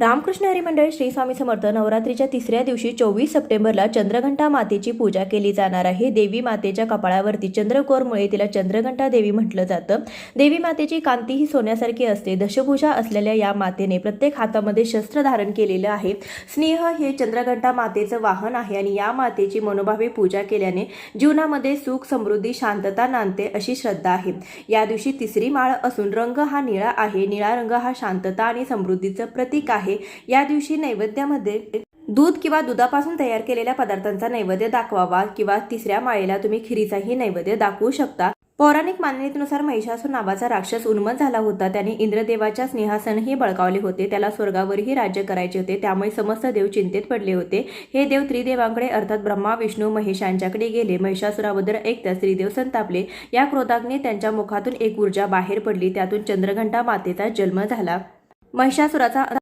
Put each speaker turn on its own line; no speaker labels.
रामकृष्ण हरिमंडळ श्री स्वामी समर्थ नवरात्रीच्या तिसऱ्या दिवशी चोवीस सप्टेंबरला चंद्रघंटा मातेची पूजा केली जाणार आहे. देवी मातेच्या कपाळावरती चंद्रकोरमुळे तिला चंद्रघंटा देवी म्हटलं जातं. देवी मातेची कांती ही सोन्यासारखी असते. दशभुजा असलेल्या या मातेने प्रत्येक हातामध्ये शस्त्र धारण केलेलं आहे. स्नेह हे चंद्रघंटा मातेचं वाहन आहे आणि या मातेची मनोभावे पूजा केल्याने जीवनामध्ये सुख समृद्धी शांतता नांदते अशी श्रद्धा आहे. या दिवशी तिसरी माळ असून रंग हा निळा आहे. निळा रंग हा शांतता आणि समृद्धीचं प्रतीक आहे. या दिवशी नैवेद्यामध्ये दूध किंवा दुधापासून तयार केलेल्या पदार्थांचा नैवेद्य दाखवावा किंवा तिसऱ्या माळेला तुम्ही खिरीचाही नैवेद्य दाखवू शकता. पौराणिक मान्यतेनुसार महिषासूर नावाचा राक्षस उन्मत झाला होता. त्याने इंद्रदेवाच्या स्नेहासनही बळकावले होते. त्याला स्वर्गावरही राज्य करायचे होते. त्यामुळे समस्त देव चिंतेत पडले होते. हे देव त्रिदेवांकडे अर्थात ब्रह्मा विष्णू महेश यांच्याकडे गेले. महिषासुराबद्दल ऐकताच श्रीदेव संतापले. या क्रोधाग्ने त्यांच्या मुखातून एक ऊर्जा बाहेर पडली. त्यातून चंद्रघंटा मातेचा जन्म झाला. महिषासुराचा